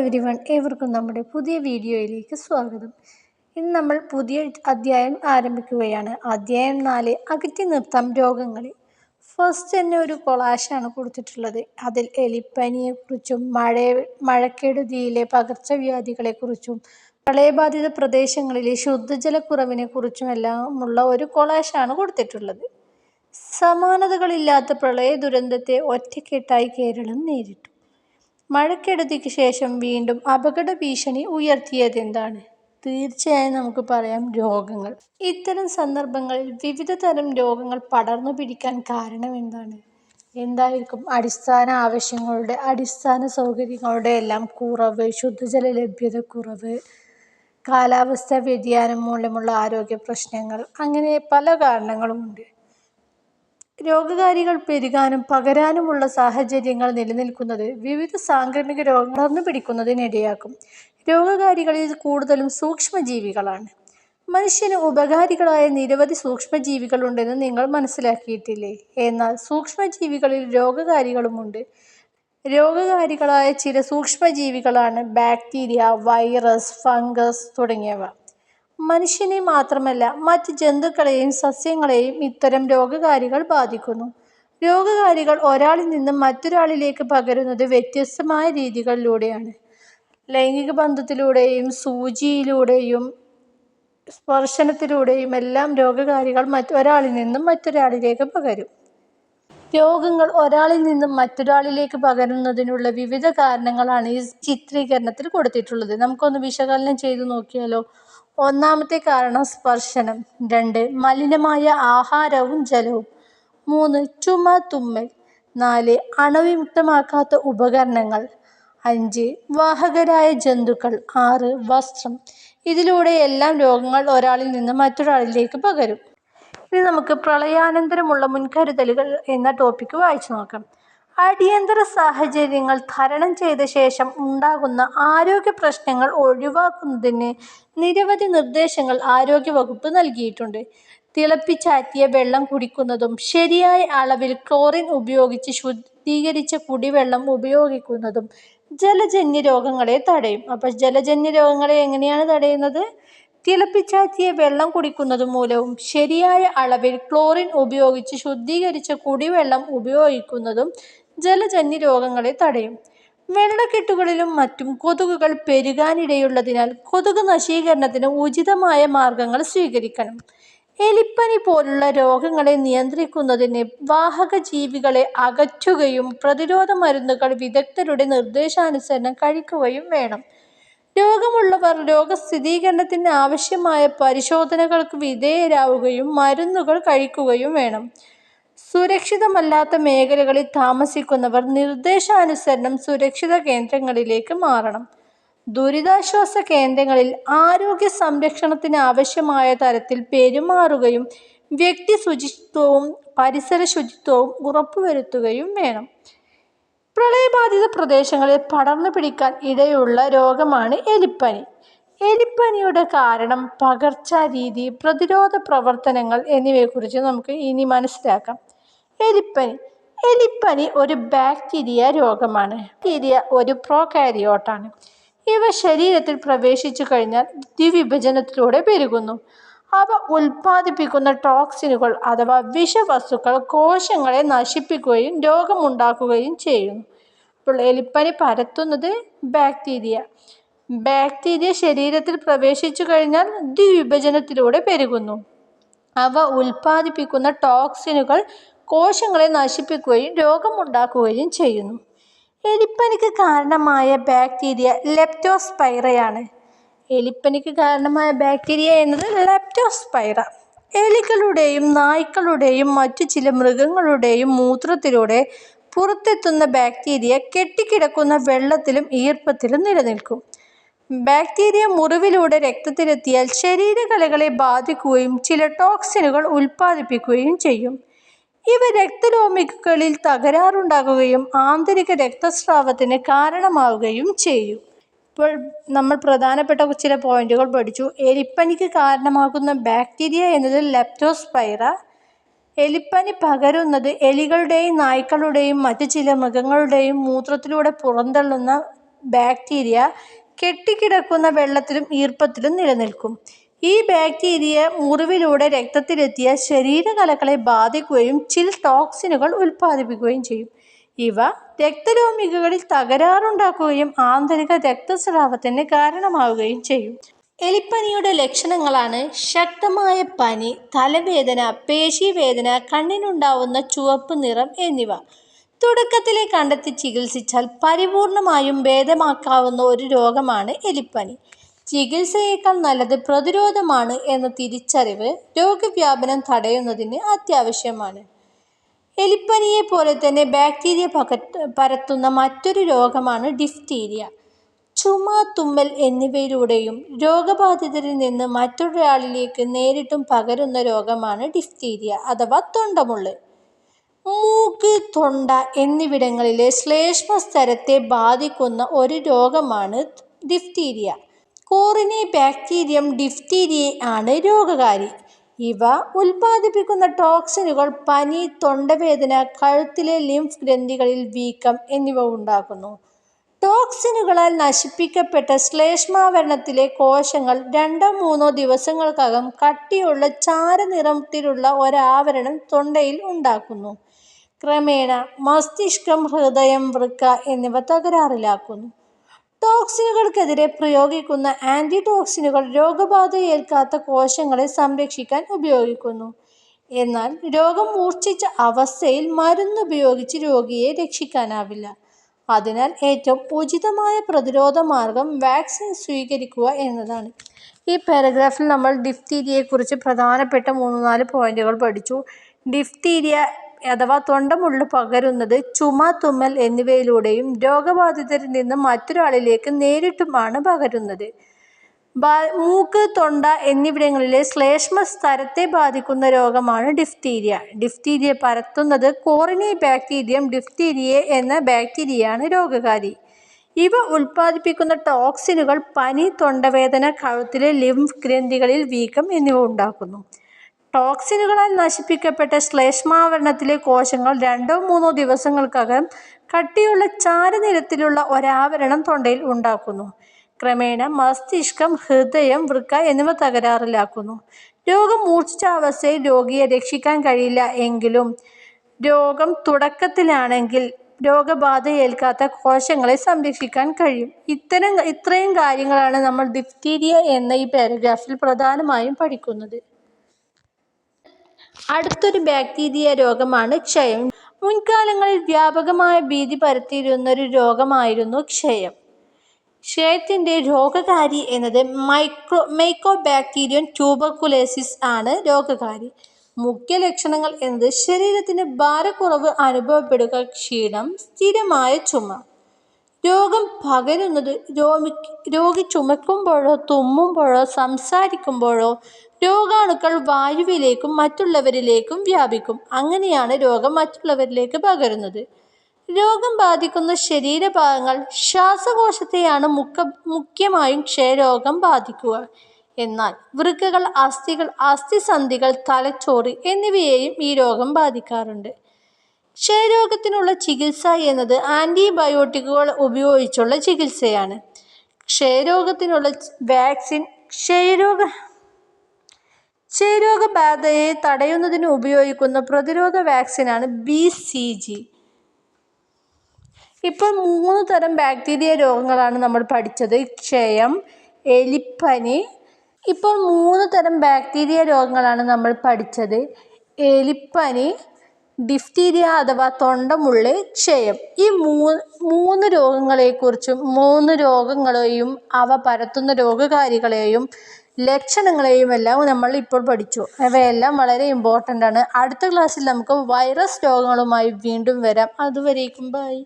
Every one ഏവർക്കും നമ്മുടെ പുതിയ വീഡിയോയിലേക്ക് സ്വാഗതം. ഇന്ന് നമ്മൾ പുതിയ അധ്യായം ആരംഭിക്കുകയാണ്. അധ്യായം നാല് അകറ്റി നിർത്താം രോഗങ്ങളെ. ഫസ്റ്റ് തന്നെ ഒരു കൊളാശാണ് കൊടുത്തിട്ടുള്ളത്. അതിൽ എലിപ്പനിയെക്കുറിച്ചും മഴ മഴക്കെടുതിയിലെ പകർച്ചവ്യാധികളെക്കുറിച്ചും പ്രളയബാധിത പ്രദേശങ്ങളിലെ ശുദ്ധജലക്കുറവിനെക്കുറിച്ചുമെല്ലാമുള്ള ഒരു കൊളാശാണ് കൊടുത്തിട്ടുള്ളത്. സമാനതകളില്ലാത്ത പ്രളയ ദുരന്തത്തെ ഒറ്റക്കെട്ടായി കേരളം നേരിട്ടു. മഴക്കെടുതിക്ക് ശേഷം വീണ്ടും അപകട ഭീഷണി ഉയർത്തിയതെന്താണ് തീർച്ചയായും നമുക്ക് പറയാം രോഗങ്ങൾ. ഇത്തരം സന്ദർഭങ്ങളിൽ വിവിധ തരം രോഗങ്ങൾ പടർന്നു പിടിക്കാൻ കാരണം എന്താണ്? എന്തായിരിക്കും? അടിസ്ഥാന ആവശ്യങ്ങളുടെ അടിസ്ഥാന സൗകര്യങ്ങളുടെ എല്ലാം കുറവ് ശുദ്ധജല ലഭ്യത കുറവ് കാലാവസ്ഥ വ്യതിയാനം മൂലമുള്ള ആരോഗ്യ പ്രശ്നങ്ങൾ അങ്ങനെ പല കാരണങ്ങളുമുണ്ട്. രോഗകാരികൾ പെരുകാനും പകരാനുമുള്ള സാഹചര്യങ്ങൾ നിലനിൽക്കുന്നത് വിവിധ സാംക്രമിക രോഗങ്ങൾ വളർന്നു പിടിക്കുന്നതിനിടയാക്കും. രോഗകാരികളിൽ കൂടുതലും സൂക്ഷ്മജീവികളാണ്. മനുഷ്യന് ഉപകാരികളായ നിരവധി സൂക്ഷ്മജീവികളുണ്ടെന്ന് നിങ്ങൾ മനസ്സിലാക്കിയിട്ടില്ലേ? എന്നാൽ സൂക്ഷ്മജീവികളിൽ രോഗകാരികളുമുണ്ട്. രോഗകാരികളായ ചില സൂക്ഷ്മജീവികളാണ് ബാക്ടീരിയ വൈറസ് ഫംഗസ് തുടങ്ങിയവ. മനുഷ്യനെ മാത്രമല്ല മറ്റ് ജന്തുക്കളെയും സസ്യങ്ങളെയും ഇത്തരം രോഗകാരികൾ ബാധിക്കുന്നു. രോഗകാരികൾ ഒരാളിൽ നിന്നും മറ്റൊരാളിലേക്ക് പകരുന്നത് വ്യത്യസ്തമായ രീതികളിലൂടെയാണ്. ലൈംഗിക ബന്ധത്തിലൂടെയും സൂചിയിലൂടെയും സ്പർശനത്തിലൂടെയും എല്ലാം രോഗകാരികൾ മറ്റൊരാളിൽ നിന്നും മറ്റൊരാളിലേക്ക് പകരും. രോഗങ്ങൾ ഒരാളിൽ നിന്നും മറ്റൊരാളിലേക്ക് പകരുന്നതിനുള്ള വിവിധ കാരണങ്ങളാണ് ഈ ചിത്രീകരണത്തിൽ കൊടുത്തിട്ടുള്ളത്. നമുക്കൊന്ന് വിശകലനം ചെയ്തു നോക്കിയാലോ? ഒന്നാമത്തെ കാരണം സ്പർശനം. രണ്ട് മലിനമായ ആഹാരവും ജലവും. മൂന്ന് ചുമ തുമ്മൽ. നാല് അണുവിമുക്തമാക്കാത്ത ഉപകരണങ്ങൾ. അഞ്ച് വാഹകരായ ജന്തുക്കൾ. ആറ് വസ്ത്രം. ഇതിലൂടെ എല്ലാം രോഗങ്ങൾ ഒരാളിൽ നിന്ന് മറ്റൊരാളിലേക്ക് പകരും. ഇനി നമുക്ക് പ്രളയാനന്തരമുള്ള മുൻകരുതലുകൾ എന്ന ടോപ്പിക്ക് വായിച്ചു നോക്കാം. അടിയന്തര സാഹചര്യങ്ങൾ തരണം ചെയ്ത ശേഷം ഉണ്ടാകുന്ന ആരോഗ്യ പ്രശ്നങ്ങൾ ഒഴിവാക്കുന്നതിന് നിരവധി നിർദ്ദേശങ്ങൾ ആരോഗ്യവകുപ്പ് നൽകിയിട്ടുണ്ട്. തിളപ്പിച്ചാറ്റിയ വെള്ളം കുടിക്കുന്നതും ശരിയായ അളവിൽ ക്ലോറിൻ ഉപയോഗിച്ച് ശുദ്ധീകരിച്ച കുടിവെള്ളം ഉപയോഗിക്കുന്നതും ജലജന്യ രോഗങ്ങളെ തടയും. അപ്പോൾ ജലജന്യ രോഗങ്ങളെ എങ്ങനെയാണ് തടയുന്നത്? തിളപ്പിച്ചാറ്റിയ വെള്ളം കുടിക്കുന്നത് മൂലവും ശരിയായ അളവിൽ ക്ലോറിൻ ഉപയോഗിച്ച് ശുദ്ധീകരിച്ച കുടിവെള്ളം ഉപയോഗിക്കുന്നതും ജലജന്യ രോഗങ്ങളെ തടയും. വെള്ളക്കെട്ടുകളിലും മറ്റും കൊതുകുകൾ പെരുകാനിടയുള്ളതിനാൽ കൊതുക് നശീകരണത്തിന് ഉചിതമായ മാർഗങ്ങൾ സ്വീകരിക്കണം. എലിപ്പനി പോലുള്ള രോഗങ്ങളെ നിയന്ത്രിക്കുന്നതിന് വാഹക ജീവികളെ അകറ്റുകയും പ്രതിരോധ മരുന്നുകൾ വിദഗ്ധരുടെ നിർദ്ദേശാനുസരണം കഴിക്കുകയും വേണം. രോഗമുള്ളവർ രോഗസ്ഥിരീകരണത്തിന് ആവശ്യമായ പരിശോധനകൾക്ക് വിധേയരാവുകയും മരുന്നുകൾ കഴിക്കുകയും വേണം. സുരക്ഷിതമല്ലാത്ത മേഖലകളിൽ താമസിക്കുന്നവർ നിർദ്ദേശാനുസരണം സുരക്ഷിത കേന്ദ്രങ്ങളിലേക്ക് മാറണം. ദുരിതാശ്വാസ കേന്ദ്രങ്ങളിൽ ആരോഗ്യ സംരക്ഷണത്തിന് ആവശ്യമായ തരത്തിൽ പെരുമാറുകയും വ്യക്തി ശുചിത്വവും പരിസര ശുചിത്വവും ഉറപ്പുവരുത്തുകയും വേണം. പ്രളയബാധിത പ്രദേശങ്ങളിൽ പടർന്നു പിടിക്കാൻ ഇടയുള്ള രോഗമാണ് എലിപ്പനി. എലിപ്പനിയുടെ കാരണം പകർച്ചാരീതി പ്രതിരോധ പ്രവർത്തനങ്ങൾ എന്നിവയെക്കുറിച്ച് നമുക്ക് ഇനി മനസ്സിലാക്കാം. എലിപ്പനി. എലിപ്പനി ഒരു ബാക്ടീരിയ രോഗമാണ്. ബാക്ടീരിയ ഒരു പ്രോകാരിയോട്ടാണ്. ഇവ ശരീരത്തിൽ പ്രവേശിച്ചു കഴിഞ്ഞാൽ ദ്വിവിഭജനത്തിലൂടെ പെരുകുന്നു. അവ ഉൽപ്പാദിപ്പിക്കുന്ന ടോക്സിനുകൾ അഥവാ വിഷവസ്തുക്കൾ കോശങ്ങളെ നശിപ്പിക്കുകയും രോഗമുണ്ടാക്കുകയും ചെയ്യുന്നു. അപ്പോൾ എലിപ്പനി പരത്തുന്നത് ബാക്ടീരിയ ബാക്ടീരിയ ശരീരത്തിൽ പ്രവേശിച്ചു കഴിഞ്ഞാൽ ദ്വിവിഭജനത്തിലൂടെ പെരുകുന്നു. അവ ഉൽപ്പാദിപ്പിക്കുന്ന ടോക്സിനുകൾ കോശങ്ങളെ നശിപ്പിക്കുകയും രോഗമുണ്ടാക്കുകയും ചെയ്യുന്നു. എലിപ്പനിക്ക് കാരണമായ ബാക്ടീരിയ ലെപ്റ്റോസ്പൈറയാണ് എലിപ്പനിക്ക് കാരണമായ ബാക്ടീരിയ എന്നത് ലെപ്റ്റോസ്പൈറ. എലികളുടെയും നായ്ക്കളുടെയും മറ്റു ചില മൃഗങ്ങളുടെയും മൂത്രത്തിലൂടെ പുറത്തെത്തുന്ന ബാക്ടീരിയ കെട്ടിക്കിടക്കുന്ന വെള്ളത്തിലും ഈർപ്പത്തിലും നിലനിൽക്കും. ബാക്ടീരിയ മുറിവിലൂടെ രക്തത്തിലെത്തിയാൽ ശരീരകലകളെ ബാധിക്കുകയും ചില ടോക്സിനുകൾ ഉൽപ്പാദിപ്പിക്കുകയും ചെയ്യും. ഇവ രക്തരോമികളിൽ തകരാറുണ്ടാകുകയും ആന്തരിക രക്തസ്രാവത്തിന് കാരണമാവുകയും ചെയ്യും. ഇപ്പോൾ നമ്മൾ പ്രധാനപ്പെട്ട ചില പോയിന്റുകൾ പഠിച്ചു എലിപ്പനിക്ക് കാരണമാകുന്ന ബാക്ടീരിയ എന്നത് ലെപ്റ്റോസ്പൈറ എലിപ്പനി പകരുന്നത് എലികളുടെയും നായ്ക്കളുടെയും മറ്റു ചില മൃഗങ്ങളുടെയും മൂത്രത്തിലൂടെ പുറന്തള്ളുന്ന ബാക്ടീരിയ കെട്ടിക്കിടക്കുന്ന വെള്ളത്തിലും ഈർപ്പത്തിലും നിലനിൽക്കും. ഈ ബാക്ടീരിയ മുറിവിലൂടെ രക്തത്തിലെത്തിയ ശരീരകലകളെ ബാധിക്കുകയും ചില ടോക്സിനുകൾ ഉൽപ്പാദിപ്പിക്കുകയും ചെയ്യും. ഇവ രക്തരോമികകളിൽ തകരാറുണ്ടാക്കുകയും ആന്തരിക രക്തസ്രാവത്തിന് കാരണമാവുകയും ചെയ്യും. എലിപ്പനിയുടെ ലക്ഷണങ്ങളാണ് ശക്തമായ പനി, തലവേദന, പേശിവേദന കണ്ണിനുണ്ടാവുന്ന ചുവപ്പ് നിറം എന്നിവ. തുടക്കത്തിലെ കണ്ടെത്തി ചികിത്സിച്ചാൽ പരിപൂർണമായും ഭേദമാക്കാവുന്ന ഒരു രോഗമാണ് എലിപ്പനി. ചികിത്സയേക്കാൾ നല്ലത് പ്രതിരോധമാണ് എന്ന തിരിച്ചറിവ് രോഗവ്യാപനം തടയുന്നതിന് അത്യാവശ്യമാണ്. എലിപ്പനിയെപ്പോലെത്തന്നെ ബാക്ടീരിയ പരത്തുന്ന മറ്റൊരു രോഗമാണ് ഡിഫ്തീരിയ. ചുമ, തുമ്മൽ എന്നിവയിലൂടെയും രോഗബാധിതരിൽ നിന്ന് മറ്റൊരാളിലേക്ക് നേരിട്ടും പകരുന്ന രോഗമാണ് ഡിഫ്തീരിയ അഥവാ തൊണ്ടമുള്ള്. മൂക്ക്, തൊണ്ട എന്നിവിടങ്ങളിലെ ശ്ലേഷ്മ സ്ഥലത്തെ ബാധിക്കുന്ന ഒരു രോഗമാണ് ഡിഫ്തീരിയ. കോറിനെ ബാക്ടീരിയം ഡിഫ്തീരിയ ആണ് രോഗകാരി. ഇവ ഉൽപ്പാദിപ്പിക്കുന്ന ടോക്സിനുകൾ പനി, തൊണ്ടവേദന, കഴുത്തിലെ ലിംഫ് ഗ്രന്ഥികളിൽ വീക്കം എന്നിവ ഉണ്ടാക്കുന്നു. ടോക്സിനുകളാൽ നശിപ്പിക്കപ്പെട്ട ശ്ലേഷ്മാവരണത്തിലെ കോശങ്ങൾ രണ്ടോ മൂന്നോ ദിവസങ്ങൾക്കകം കട്ടിയുള്ള ചാരനിറത്തിലുള്ള ഒരാവരണം തൊണ്ടയിൽ ഉണ്ടാക്കുന്നു. ക്രമേണ മസ്തിഷ്കം, ഹൃദയം, വൃക്ക എന്നിവ തകരാറിലാക്കുന്നു. ടോക്സിനുകൾക്കെതിരെ പ്രയോഗിക്കുന്ന ആന്റിടോക്സിനുകൾ രോഗബാധയേൽക്കാത്ത കോശങ്ങളെ സംരക്ഷിക്കാൻ ഉപയോഗിക്കുന്നു. എന്നാൽ രോഗം മൂർച്ഛിച്ച അവസ്ഥയിൽ മരുന്നുപയോഗിച്ച് രോഗിയെ രക്ഷിക്കാനാവില്ല. അതിനാൽ ഏറ്റവും ഉചിതമായ പ്രതിരോധ മാർഗം വാക്സിൻ സ്വീകരിക്കുക എന്നതാണ്. ഈ പാരഗ്രാഫിൽ നമ്മൾ ഡിഫ്തീരിയയെക്കുറിച്ച് പ്രധാനപ്പെട്ട മൂന്ന് നാല് പോയിന്റുകൾ പഠിച്ചു. ഡിഫ്തീരിയ അഥവാ തൊണ്ടമുള്ളു പകരുന്നത് ചുമ, തുമ്മൽ എന്നിവയിലൂടെയും രോഗബാധിതരിൽ നിന്ന് മറ്റൊരാളിലേക്ക് നേരിട്ടുമാണ് പകരുന്നത്. മൂക്ക്, തൊണ്ട എന്നിവിടങ്ങളിലെ ശ്ലേഷ്മ സ്ഥലത്തെ ബാധിക്കുന്ന രോഗമാണ് ഡിഫ്തീരിയ. ഡിഫ്തീരിയ പരത്തുന്നത് കോറിനി ബാക്ടീരിയം ഡിഫ്തീരിയ എന്ന ബാക്ടീരിയയാണ് രോഗകാരി. ഇവ ഉൽപ്പാദിപ്പിക്കുന്ന ടോക്സിനുകൾ പനി, തൊണ്ടവേദന, കഴുത്തിലെ ലിംഫ് ഗ്രന്ഥികളിൽ വീക്കം എന്നിവ ഉണ്ടാക്കുന്നു. ടോക്സിനുകളാൽ നശിപ്പിക്കപ്പെട്ട ശ്ലേഷ്മാവരണത്തിലെ കോശങ്ങൾ രണ്ടോ മൂന്നോ ദിവസങ്ങൾക്കകം കട്ടിയുള്ള ചാരനിരത്തിലുള്ള ഒരാവരണം തൊണ്ടയിൽ ഉണ്ടാക്കുന്നു. ക്രമേണ മസ്തിഷ്കം, ഹൃദയം, വൃക്ക എന്നിവ തകരാറിലാക്കുന്നു. രോഗം മൂർച്ഛിച്ച അവസ്ഥയിൽ രോഗിയെ രക്ഷിക്കാൻ കഴിയില്ല എങ്കിലും രോഗം തുടക്കത്തിലാണെങ്കിൽ രോഗബാധ ഏൽക്കാത്ത കോശങ്ങളെ സംരക്ഷിക്കാൻ കഴിയും. ഇത്തരം ഇത്രയും കാര്യങ്ങളാണ് നമ്മൾ ഡിഫ്തീരിയ എന്ന ഈ പാരഗ്രാഫിൽ പ്രധാനമായും പഠിക്കുന്നത്. അടുത്തൊരു ബാക്ടീരിയ രോഗമാണ് ക്ഷയം. മുൻകാലങ്ങളിൽ വ്യാപകമായ ഭീതി പരത്തിയിരുന്ന ഒരു രോഗമായിരുന്നു ക്ഷയം. ക്ഷയത്തിന്റെ രോഗകാരി എന്നത് മൈക്രോ മൈക്രോ ബാക്ടീരിയൻ ട്യൂബർകുലേസിസ് ആണ് രോഗകാരി. മുഖ്യ ലക്ഷണങ്ങൾ എന്നത് ശരീരത്തിന് ഭാരക്കുറവ് അനുഭവപ്പെടുക, ക്ഷീണം, സ്ഥിരമായ ചുമ. രോഗം പകരുന്നത് രോഗി ചുമയ്ക്കുമ്പോഴോ തുമ്മുമ്പോഴോ സംസാരിക്കുമ്പോഴോ രോഗാണുക്കൾ വായുവിലേക്കും മറ്റുള്ളവരിലേക്കും വ്യാപിക്കും. അങ്ങനെയാണ് രോഗം മറ്റുള്ളവരിലേക്ക് പകരുന്നത്. രോഗം ബാധിക്കുന്ന ശരീരഭാഗങ്ങൾ ശ്വാസകോശത്തെയാണ് മുഖ്യമായും ക്ഷയരോഗം ബാധിക്കുക. എന്നാൽ വൃക്കകൾ, അസ്ഥികൾ, അസ്ഥിസന്ധികൾ, തലച്ചോറ് എന്നിവയെയും ഈ രോഗം ബാധിക്കാറുണ്ട്. ക്ഷയരോഗത്തിനുള്ള ചികിത്സ എന്നത് ആന്റിബയോട്ടിക്കുകൾ ഉപയോഗിച്ചുള്ള ചികിത്സയാണ്. ക്ഷയരോഗത്തിനുള്ള വാക്സിൻ ക്ഷയരോഗ ക്ഷയരോഗബാധയെ തടയുന്നതിന് ഉപയോഗിക്കുന്ന പ്രതിരോധ വാക്സിനാണ് ബി. സി. ജി. ഇപ്പോൾ മൂന്ന് തരം ബാക്ടീരിയ രോഗങ്ങളാണ് നമ്മൾ പഠിച്ചത്. ക്ഷയം, എലിപ്പനി. ഇപ്പോൾ മൂന്ന് തരം ബാക്ടീരിയ രോഗങ്ങളാണ് നമ്മൾ പഠിച്ചത്. എലിപ്പനി, ഡിഫ്തീരിയ അഥവാ തൊണ്ടമുള്ളി ക്ഷയം. ഈ മൂ മൂന്ന് രോഗങ്ങളെക്കുറിച്ചും മൂന്ന് രോഗങ്ങളെയും അവ പരത്തുന്ന രോഗകാരികളെയും ലക്ഷണങ്ങളെയും എല്ലാം നമ്മൾ ഇപ്പോൾ പഠിച്ചു. അവയെല്ലാം വളരെ ഇമ്പോർട്ടന്റ് ആണ്. അടുത്ത ക്ലാസ്സിൽ നമുക്ക് വൈറസ് രോഗങ്ങളുമായി വീണ്ടും വരാം. അതുവരേക്കും ബൈ.